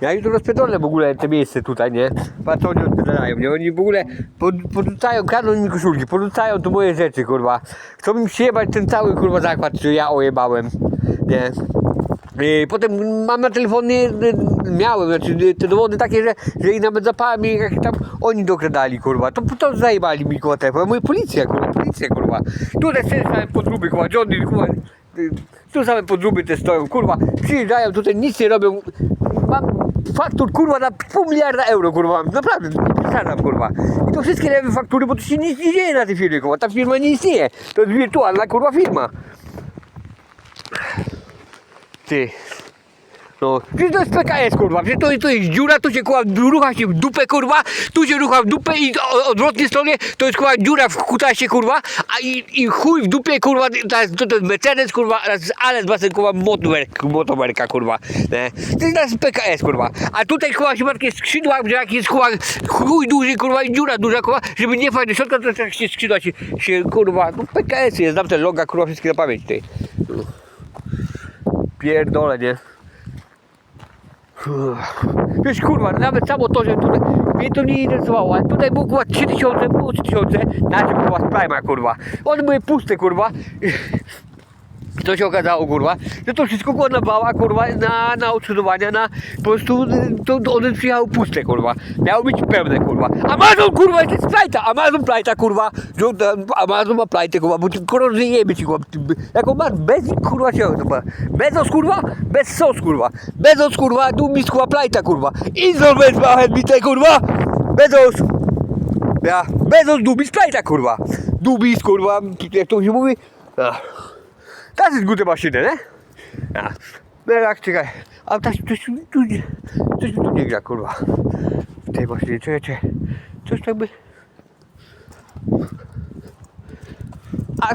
Ja jutro rozpierdolę w ogóle te miejsce tutaj, nie? Patrz oni odpierdalają, nie? Oni w ogóle pod, podrzucają, kradną mi koszulki, podrzucają tu moje rzeczy, kurwa. Chcą mi przyjebać ten cały, kurwa, zakład, który ja ojebałem, nie? I potem mam na telefonie, y, miałem, znaczy y, te dowody takie, że, że i nawet zapałem i jak tam oni dokradali, kurwa, to, to zajebali mi kurwa te, mówię, policja, kurwa, policja, kurwa. Tutaj są same podróby, kurwa, Johnny, kurwa, y, tu same podróby te stoją, kurwa, przyjeżdżają tutaj, nic nie robią, mam faktur, kurwa, na pół miliarda euro, kurwa, mam, naprawdę, nie przesadzam, kurwa. I to wszystkie lewe faktury, bo tu się nic nie dzieje na tej firmie, kurwa, ta firma nie istnieje, to jest wirtualna, kurwa, firma. Ty. No, przecież to jest PKS, kurwa, to, to jest dziura, tu się kurwa rucha się w dupę, kurwa, tu się rucha w dupę i o, odwrotnie stronie to jest kurwa dziura w kutasie, kurwa, a i, i chuj w dupie, kurwa, to jest, to, to jest Mercedes, kurwa, ale z basen, kurwa, motowerk, motowerka, kurwa, nie? To jest, jest PKS, kurwa, a tutaj, kurwa, się ma takie skrzydła, że jak jest, kurwa, chuj duży, kurwa, i dziura duża, kurwa, żeby nie wejść do środka, to tak się skrzydła się, się, kurwa, no PKS jest, znam te loga, kurwa, wszystkie na pamięć, ty. Pierdolę, nie? Wiesz kurwa, nawet samo to, że tutaj mnie to nie interesowało, ale tutaj było kurwa 3000, było 3000, na czym była Prima kurwa. One były puste kurwa. To się okazało kurwa, że to wszystko była nawała kurwa na, na odszkodowania, na po prostu y, to, to one przyjechały puste kurwa. Miały być pełne kurwa. Amazon kurwa jest plajta, Amazon plajta kurwa. E, Amazon ma plajtę kurwa, bo ci kurwa jemy ci kurwa. Jaką masz bez kurwa się kurwa. Bezos kurwa, bez sos kurwa. Bezos kurwa, tu mi kurwa plajta kurwa. Insolvent ma headbite kurwa. Bezos. Ja, Bezos dubis plajta kurwa. Dubis kurwa, jak to się mówi. Ach. Das ist gute Maschine, ne? Ja. No jak, czekaj. A coś, coś, tu- nie- coś tu nie gra, kurwa. W tej maszynie, czekaj, czekaj. Coś tak by... A,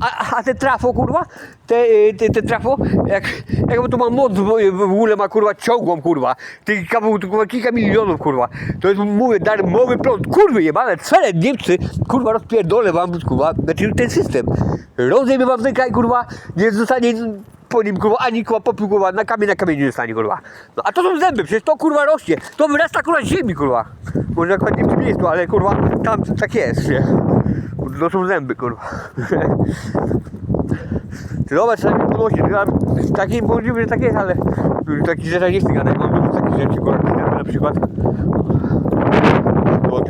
a, a, te trafo, kurwa? Te, y, te, te trafo? Jak, jak to ma moc w, w ogóle ma, kurwa, ciągłą, kurwa. Tych kawał, kilka milionów, kurwa. To jest, mówię, darmowy prąd. Kurwy jebane, cele Niemcy, kurwa, rozpierdolę wam, kurwa, znaczy ten system. Rozjebie wam ten kraj, kurwa, nie zostanie po nim, kurwa, ani kurwa, popiół, kurwa, na kamień, na kamień nie zostanie, kurwa. No, a to są zęby, przecież to, kurwa, rośnie. To wyrasta, kurwa, z ziemi, kurwa. Może akurat nie w tym miejscu, ale, kurwa, tam tak jest, nie? Są zęby, kurwa. Ty zobacz, co mi podnosi. Taki możliwe, że tak jest, ale taki rzeczy nie chcę gadać. Mam dużo takich rzeczy, kurwa, na przykład. O.